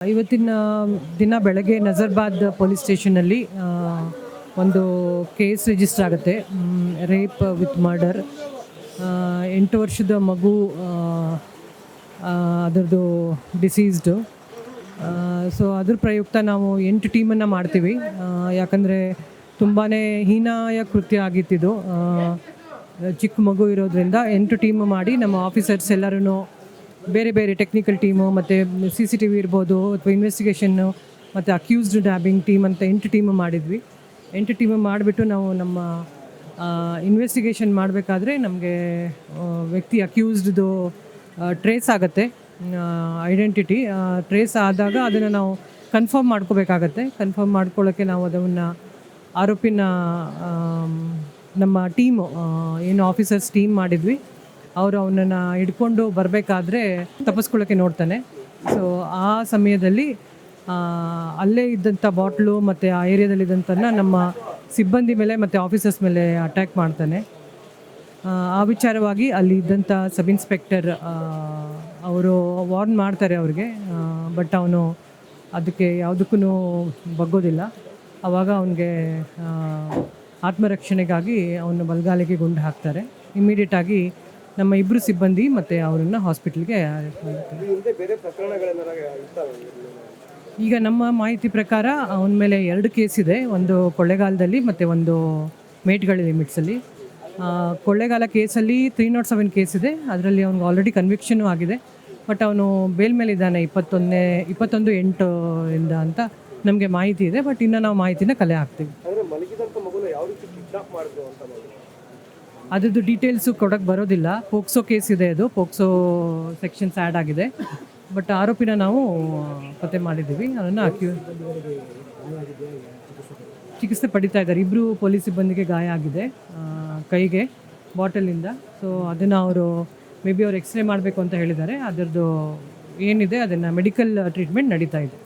ಇವತ್ತಿನ ದಿನ ಬೆಳಗ್ಗೆ ನಜರ್ಬಾದ್ ಪೊಲೀಸ್ ಸ್ಟೇಷನಲ್ಲಿ ಒಂದು ಕೇಸ್ ರಿಜಿಸ್ಟರ್ ಆಗುತ್ತೆ. Rape with murder. ಎಂಟು ವರ್ಷದ ಮಗು ಅದರದ್ದು ಡಿಸೀಸ್ಡು. ಸೊ ಅದ್ರ ಪ್ರಯುಕ್ತ ನಾವು ಎಂಟು ಟೀಮನ್ನು ಮಾಡ್ತೀವಿ. ಯಾಕಂದರೆ ತುಂಬಾ ಹೀನಾಯ ಕೃತ್ಯ ಆಗಿತ್ತಿದು ಆ, ಚಿಕ್ಕ ಮಗು ಇರೋದ್ರಿಂದ ಎಂಟು ಟೀಮ್ ಮಾಡಿ ನಮ್ಮ ಆಫೀಸರ್ಸ್ ಎಲ್ಲರೂ ಬೇರೆ ಬೇರೆ ಟೆಕ್ನಿಕಲ್ ಟೀಮು ಮತ್ತು ಸಿ ಸಿ ಟಿ ವಿ ಇರ್ಬೋದು, ಅಥವಾ ಇನ್ವೆಸ್ಟಿಗೇಷನ್ನು ಮತ್ತು ಅಕ್ಯೂಸ್ಡ್ ಡ್ಯಾಬಿಂಗ್ ಟೀಮ್ ಅಂತ ಎಂಟು ಟೀಮ್ ಮಾಡಿದ್ವಿ. ಎಂಟು ಟೀಮ್ ಮಾಡಿಬಿಟ್ಟು ನಾವು ನಮ್ಮ ಇನ್ವೆಸ್ಟಿಗೇಷನ್ ಮಾಡಬೇಕಾದ್ರೆ ನಮಗೆ ವ್ಯಕ್ತಿ ಅಕ್ಯೂಸ್ಡ್ದು ಟ್ರೇಸ್ ಆಗುತ್ತೆ. ಐಡೆಂಟಿಟಿ ಟ್ರೇಸ್ ಆದಾಗ ಅದನ್ನು ನಾವು ಕನ್ಫರ್ಮ್ ಮಾಡ್ಕೋಬೇಕಾಗತ್ತೆ. ಕನ್ಫರ್ಮ್ ಮಾಡ್ಕೊಳ್ಳೋಕ್ಕೆ ನಾವು ಅದನ್ನು ಆರೋಪಿನ ನಮ್ಮ ಟೀಮು ಏನು ಆಫೀಸರ್ಸ್ ಟೀಮ್ ಮಾಡಿದ್ವಿ. ಅವರು ಅವನನ್ನು ಹಿಡ್ಕೊಂಡು ಬರಬೇಕಾದ್ರೆ ತಪ್ಪಿಸ್ಕೊಳ್ಳೋಕ್ಕೆ ನೋಡ್ತಾನೆ. ಸೊ ಆ ಸಮಯದಲ್ಲಿ ಅಲ್ಲೇ ಇದ್ದಂಥ ಬಾಟ್ಲು ಮತ್ತು ಆ ಏರಿಯಾದಲ್ಲಿದ್ದಂಥ ನಮ್ಮ ಸಿಬ್ಬಂದಿ ಮೇಲೆ ಮತ್ತು ಆಫೀಸರ್ಸ್ ಮೇಲೆ ಅಟ್ಯಾಕ್ ಮಾಡ್ತಾನೆ. ಆ, ವಿಚಾರವಾಗಿ ಅಲ್ಲಿ ಇದ್ದಂಥ ಸಬ್ ಇನ್ಸ್ಪೆಕ್ಟರ್ ಅವರು ವಾರ್ನ್ ಮಾಡ್ತಾರೆ ಅವ್ರಿಗೆ. ಬಟ್ ಅವನು ಅದಕ್ಕೆ ಯಾವುದಕ್ಕೂ ಬಗ್ಗೋದಿಲ್ಲ. ಆವಾಗ ಅವನಿಗೆ ಆತ್ಮರಕ್ಷಣೆಗಾಗಿ ಅವನು ಬಲಗಾಲಿಗೆ ಗುಂಡು ಹಾಕ್ತಾರೆ. ಇಮಿಡಿಯೇಟಾಗಿ ನಮ್ಮ ಇಬ್ಬರು ಸಿಬ್ಬಂದಿ ಮತ್ತು ಅವರನ್ನು ಹಾಸ್ಪಿಟ್ಲ್ಗೆ ಈಗ ನಮ್ಮ ಮಾಹಿತಿ ಪ್ರಕಾರ ಅವನ ಮೇಲೆ ಎರಡು ಕೇಸ್ ಇದೆ. ಒಂದು ಕೊಳ್ಳೇಗಾಲದಲ್ಲಿ ಮತ್ತು ಒಂದು ಮೇಟ್ಗಳ ಲಿಮಿಟ್ಸಲ್ಲಿ ಕೊಳ್ಳೆಗಾಲ ಕೊಳ್ಳೇಗಾಲ ಕೇಸಲ್ಲಿ ತ್ರೀ ನಾಟ್ ಸೆವೆನ್ ಕೇಸ್ ಇದೆ. ಅದರಲ್ಲಿ ಅವ್ನಿಗೆ ಆಲ್ರೆಡಿ ಕನ್ವಿಕ್ಷನು ಆಗಿದೆ. ಬಟ್ ಅವನು ಬೇಲ್ ಮೇಲೆ ಇದ್ದಾನೆ ಇಪ್ಪತ್ತೊಂದನೇ ಇಪ್ಪತ್ತೊಂದು ಎಂಟು ಇಂದ ಅಂತ ನಮಗೆ ಮಾಹಿತಿ ಇದೆ. ಬಟ್ ಇನ್ನೂ ನಾವು ಮಾಹಿತಿನ ಕಲೆ ಹಾಕ್ತೀವಿ. ಅದ್ರದ್ದು ಡೀಟೇಲ್ಸು ಕೊಡೋಕ್ಕೆ ಬರೋದಿಲ್ಲ. ಪೋಕ್ಸೋ ಕೇಸ್ ಇದೆ ಅದು. ಪೋಕ್ಸೋ ಸೆಕ್ಷನ್ಸ್ ಆ್ಯಡ್ ಆಗಿದೆ. ಬಟ್ ಆರೋಪಿನ ನಾವು ಪತ್ತೆ ಮಾಡಿದ್ದೀವಿ. ಅದನ್ನು ಅಕ್ಯೂ ಚಿಕಿತ್ಸೆ ಪಡಿತಾ ಇದ್ದಾರೆ. ಇಬ್ಬರು ಪೊಲೀಸ್ ಸಿಬ್ಬಂದಿಗೆ ಗಾಯ ಆಗಿದೆ ಕೈಗೆ ಬಾಟಲಿಂದ ಸೊ ಅದನ್ನು ಅವರು ಮೇ ಬಿ ಅವ್ರು ಎಕ್ಸ್ರೇ ಮಾಡಬೇಕು ಅಂತ ಹೇಳಿದ್ದಾರೆ. ಅದರದ್ದು ಏನಿದೆ ಅದನ್ನು ಮೆಡಿಕಲ್ ಟ್ರೀಟ್ಮೆಂಟ್ ನಡೀತಾ ಇದೆ.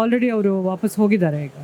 ಆಲ್ರೆಡಿ ಅವರು ವಾಪಸ್ ಹೋಗಿದ್ದಾರೆ ಈಗ.